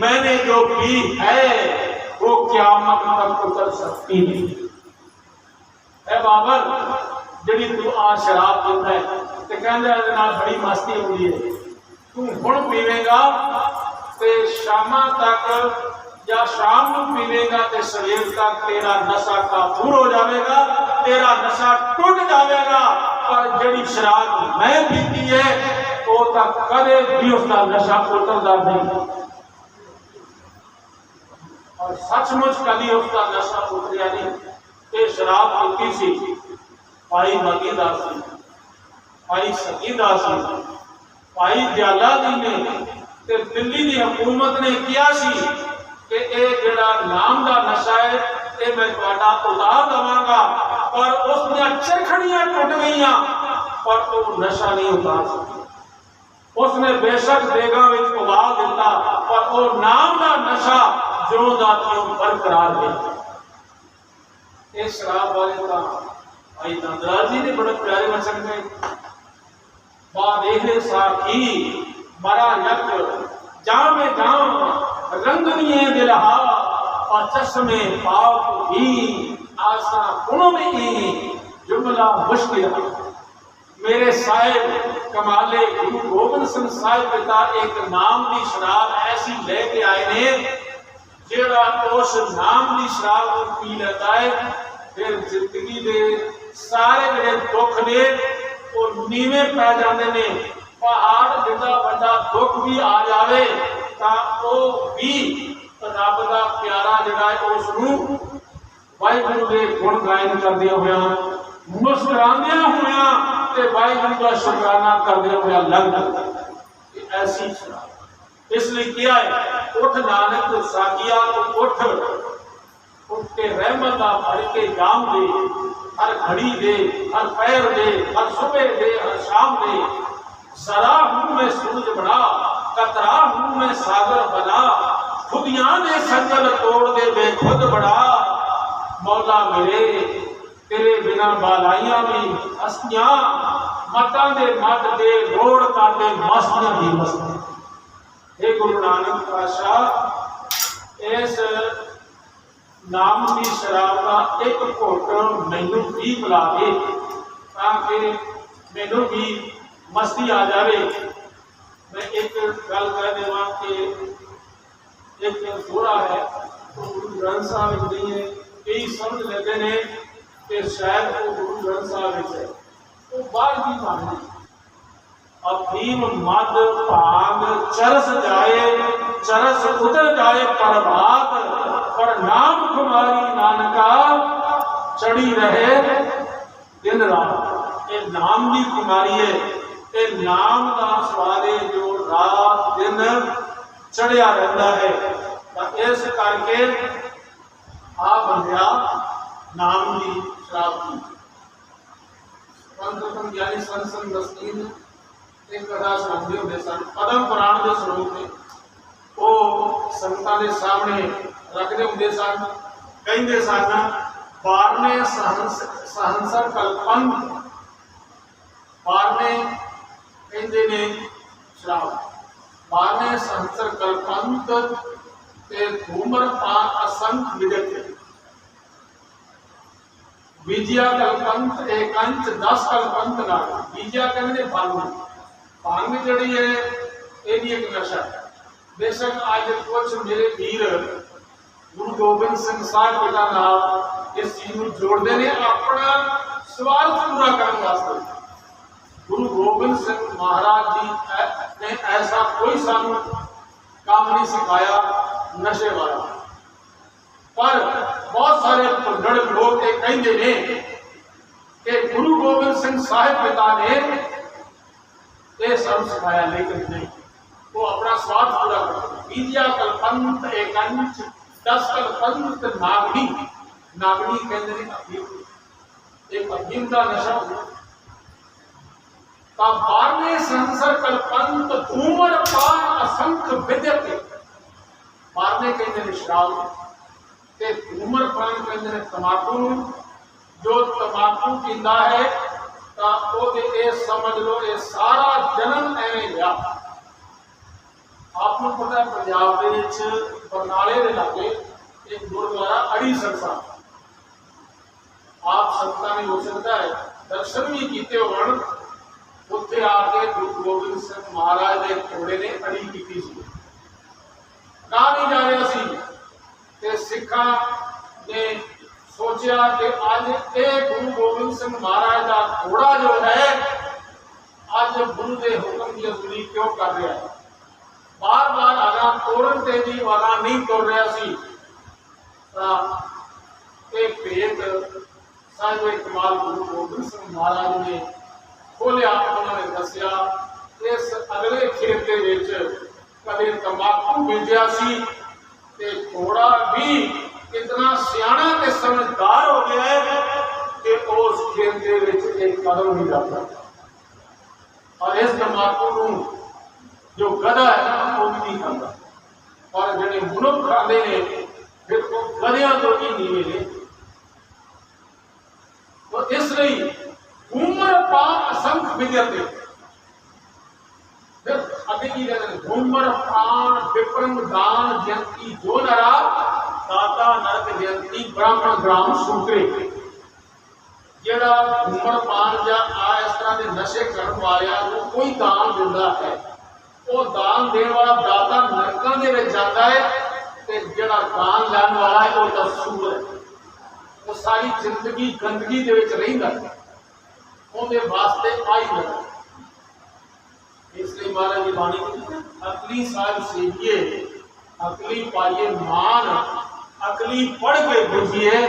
میں نے جو پی ہے، وہ قیامت تک اتر سکتی نہیں۔ اے بابر، جڑی تو آ شراب پیتا ہے، تے کہندا ہے، نال بڑی مستی ہوندی ہے۔ تو ہن پیویں گا تے شاماں تک، یا شام کو پیویں گا تے سویر تک تیرا نشہ کافور ہو جاوے گا، تیرا نشہ ٹوٹ جاوے گا۔ پر جڑی شراب میں پیتی ہے وہ تک کدے بھی اس کا نشہ اتردا نہیں۔ اور سچ مچ کبھی اس کا نشہ اتریا نہیں۔ یہ شراب پیتی سی۔ پائی مگی دا سی۔ پائی سکی دا سی۔ پائی دیالا دی نے۔ تے دلی دی حکومت نے کیا سی کہ اے جڑا نام دا نشہ ہے، اے میں تہاڈا اتار دواں گا۔ پر اس نے چرکھڑیاں ٹوٹ گئیاں۔ پر وہ نشہ نہیں اتار سکی۔ اس نے بے شک بیگا وچ ابال دیتا۔ پر وہ نام دا نشہ جو دا کیوں برقرار ہے یہ شراب والے کا آئی نندرال جی نے بڑے پیارے وچن میں با دیکھے ساکھی، مرا یک جام جام رنگنی دلہا اور چشمے پاک بھی آسا کنوں میں ہی، جملہ مشکل ہے۔ میرے صاحب کمالے گرو گوبند سنگھ صاحب پتا ایک نام دی شراب ایسی لے کے آئے نے جیڑا اس نام دی شراب کو پی لیتا ہے پھر زندگی دے سارے جڑے دکھ نے وہ نیویں پی جاندے نے پہاڑ جڑا بڑا دکھ بھی آ جاوے تا او بھی رب دا پیارا جڑا ہے اس نو ਵਾਹਿਗੁਰੂ ਦੇ ਗੁਣ ਗਾਇਨ ਕਰਦੇ ਹੋਇਆ ਮੁਸਕਰਾਉਂਦਿਆਂ ਹੋਇਆ ਤੇ ਵਾਹਿਗੁਰੂ ਦਾ ਸ਼ੁਕਰਾਨਾ ਕਰਦੇ ਹੋਇਆ ਲੰਘ ਇਹ ਐਸੀ ਸ਼ਰਾਬ اس لیے کیا ہے؟ اٹھ نانک ساکیا تو اٹھ اٹھ کے رحمت آ بھر کے جام دے، ہر گھڑی دے، ہر پیر دے، ہر صبح دے، ہر شام دے۔ سرا ہوں میں سورج بنا، کترا ہوں میں ساگر بنا۔ خودیاں نے سنگل توڑ دے بے خود بڑا۔ مولا میرے، تیرے بنا بالائیاں بھی ہستیاں۔ متاں دے مت دے، روڑ کا دے مست بھی مست ਇਹ ਗੁਰੂ ਨਾਨਕ ਪਾਸ਼ਾ ਇਸ ਨਾਮ ਦੀ ਸ਼ਰਾਬ ਦਾ ਇੱਕ ਘੁੱਟ ਮੈਨੂੰ ਵੀ ਪਿਲਾ ਤਾਂ ਕਿ ਮੈਨੂੰ ਵੀ ਮਸਤੀ ਆ ਜਾਵੇ। ਮੈਂ ਇੱਕ ਗੱਲ ਕਹਿ ਦੇਵਾਂ ਕਿ ਇੱਕ ਸੂਰਾ ਹੈ, ਉਹ ਗੁਰੂ ਗ੍ਰੰਥ ਸਾਹਿਬ ਵਿੱਚ ਨਹੀਂ ਹੈ ਕਈ ਸਮਝ ਲੈਂਦੇ ਨੇ ਕਿ ਸ਼ਾਇਦ ਉਹ ਗੁਰੂ ਗ੍ਰੰਥ ਸਾਹਿਬ ਵਿੱਚ ਹੈ। ਉਹ ਬਾਹਰ ਦੀ ਬਾਣੀ افیم مد پاگ چرس جائے، چرس اتر جائے پر بات پر نام کماری نانکا چڑی رہے۔ دن رات، اے نام بھی کماری ہے، اے نام دا سوارے جو رات دن چڑیا رہتا ہے۔ اس کر کے آ بندیا نام دی شراب کی سن سن گیانی ਇੱਕ ਕਥਾ ਸੁਣਾਉਂਦੇ ਹੁੰਦੇ ਸਨ ਪਦਮ ਪੁਰਾਣ ਦੇ ਸਰੂਪ ਨੇ ਉਹ ਸੰਤਾਂ ਦੇ ਸਾਹਮਣੇ ਰੱਖਦੇ ਹੁੰਦੇ ਸਨ ਕਹਿੰਦੇ ਸਨ ਬਾਰਨੇ ਸਹੰਸ ਸਹੰਸਰ ਕਲਪੰਤ ਬਾਰਨੇ ਕਹਿੰਦੇ ਨੇ ਸ਼ਰਾਬ ਬਾਰਨੇ ਸਹੰਸਰ ਕਲਪੰਤ ਤੇ ਧੂਮਰਪਾਨ ਅਸੰਖ ਵਿਦਿਤ ਵਿਜਿਆ ਕਲਪੰਤ ਏਕੰਚ 10 ਕਲਪੰਤ ਨਾਲ ਵਿਜਿਆ ਕਹਿੰਦੇ ਨੇ پانی جڑی ہے یہ بھی ایک نشا ہے۔ بے شک آج کچھ میرے پیر گرو گوبند سنگھ صاحب بیٹا نال اس چیز کو جوڑتے ہیں، اپنا سوال پورا کرنے واسطے۔ گرو گوبند سنگھ مہاراج جی نے ایسا کوئی سان کام نہیں سکھایا، نشے والا۔ پر بہت سارے پنڈڑ لوگ یہ کہیں کہ گرو گوبند سنگھ صاحب پتا نے یہ سب سکھایا، لیکن نہیں۔ وہ اپنا سواد پورا کرو بیجیا کل پنت ایکنچ دس کل پنت ناگنی ناگنی کہندے نے ابھی۔ ایک ابھی کا نشہ ہوا۔ تا بارنے سنسر کل پنت، دھومر، پار، اسنکھ بدیتے بارنے کہندے نے شراب۔ کہ دھومر پان کہندے نے تماکو جو تماکو پیندہ ہے تا او دے اے سمجھ لو، اے سارے ਐਵੇਂ ਆਪ ਨੂੰ ਪਤਾ ਪੰਜਾਬ ਦੇ ਵਿੱਚ ਬਰਨਾਲੇ ਦੇ ਲਾਗੇ ਇੱਕ ਗੁਰਦੁਆਰਾ ਅੜੀ ਸਰਸਾ ਆਪ ਸੰਤਾਂ ਨੇ ਹੋ ਸਕਦਾ ਹੈ, ਦਰਸ਼ਨ ਵੀ ਕੀਤੇ ਹੋਣ। ਉੱਥੇ ਆ ਕੇ ਗੁਰੂ ਗੋਬਿੰਦ ਸਿੰਘ ਮਹਾਰਾਜ ਦੇ ਘੋੜੇ ਨੇ ਅੜੀ ਕੀਤੀ ਸੀ। ਨਾ ਨਹੀਂ ਜਾ ਰਿਹਾ ਸੀ ਤੇ ਸਿੱਖਾਂ ਨੇ ਸੋਚਿਆ ਕਿ ਅੱਜ ਇਹ ਗੁਰੂ ਗੋਬਿੰਦ ਸਿੰਘ ਮਹਾਰਾਜ ਦਾ ਘੋੜਾ ਜੋ ਹੈ ਅੱਜ ਗੁਰੂ ਦੇ ਹੁਕਮ ਦੀ ਅਗਲੀ ਕਿਉਂ ਕਰ ਰਿਹਾ ਹੈ? ਬਾਰ ਬਾਰ ਆਗਾ ਤੋੜਨ ਤੇ ਵੀ ਵਾਲਾ ਨਹੀਂ ਤੋੜ ਰਿਹਾ ਸੀ। ਤਾਂ ਇਹ ਭੇਦ ਸਾਹਿਬ ਕਮਾਲ ਗੁਰੂ ਗੋਬਿੰਦ ਸਿੰਘ ਮਹਾਰਾਜ ਨੇ ਖੋਲਿਆ ਉਹਨਾਂ ਨੇ ਦੱਸਿਆ, ਇਸ ਅਗਲੇ ਖੇਤ ਦੇ ਵਿੱਚ ਕਦੇ ਤੰਬਾਕੂ ਬੀਜਿਆ ਸੀ ਤੇ ਘੋੜਾ ਵੀ ਇਤਨਾ ਸਿਆਣਾ ਤੇ ਸਮਝਦਾਰ ਹੋ ਗਿਆ ਹੈ ਕਿ ਉਸ ਖੇਤ ਦੇ ਵਿੱਚ ਇਹ ਕਦਮ ਨਹੀਂ ਰੱਖਦਾ اور اس جماعت اور جہاں ملک کرتے ہیں اس لیے گومر پان اث ملتے ہی گھومر پان بپرم دان جنتی جو ناراض تا نرک جنتی براہم گرام سوترے۔ ਜਿਹੜਾ ਧੂਮਰਪਾਨ ਜਾਂ, ਆ ਇਸ ਤਰ੍ਹਾਂ ਦੇ ਨਸ਼ੇ ਕਰਨ ਵਾਲਿਆਂ ਨੂੰ ਕੋਈ ਦਾਨ ਦਿੰਦਾ ਹੈ। ਉਹ ਦਾਨ ਦੇਣ ਵਾਲਾ ਦਾਤਾ ਨਰਕਾਂ ਦੇ ਵਿੱਚ ਜਾਂਦਾ ਹੈ ਤੇ ਜਿਹੜਾ ਦਾਨ ਲੈਣ ਵਾਲਾ ਹੈ, ਉਹ ਤਾਂ ਸੂਰ ਹੈ। ਉਹ ਸਾਰੀ ਜ਼ਿੰਦਗੀ ਗੰਦਗੀ ਦੇ ਵਿੱਚ ਰਹਿੰਦਾ ਹੈ। ਉਹਦੇ ਵਾਸਤੇ ਆਈ ਲੱਗਾ ਇਸ ਲਈ ਮਹਾਰਾਜ ਦੀ ਬਾਣੀ ਅਕਲੀ ਸਾਹਿਬ ਸੇਵੀਏ, ਅਕਲੀ ਪਾਈਏ ਮਾਨ, ਅਕਲੀ ਪੜ ਕੇ ਬੁਝੀਏ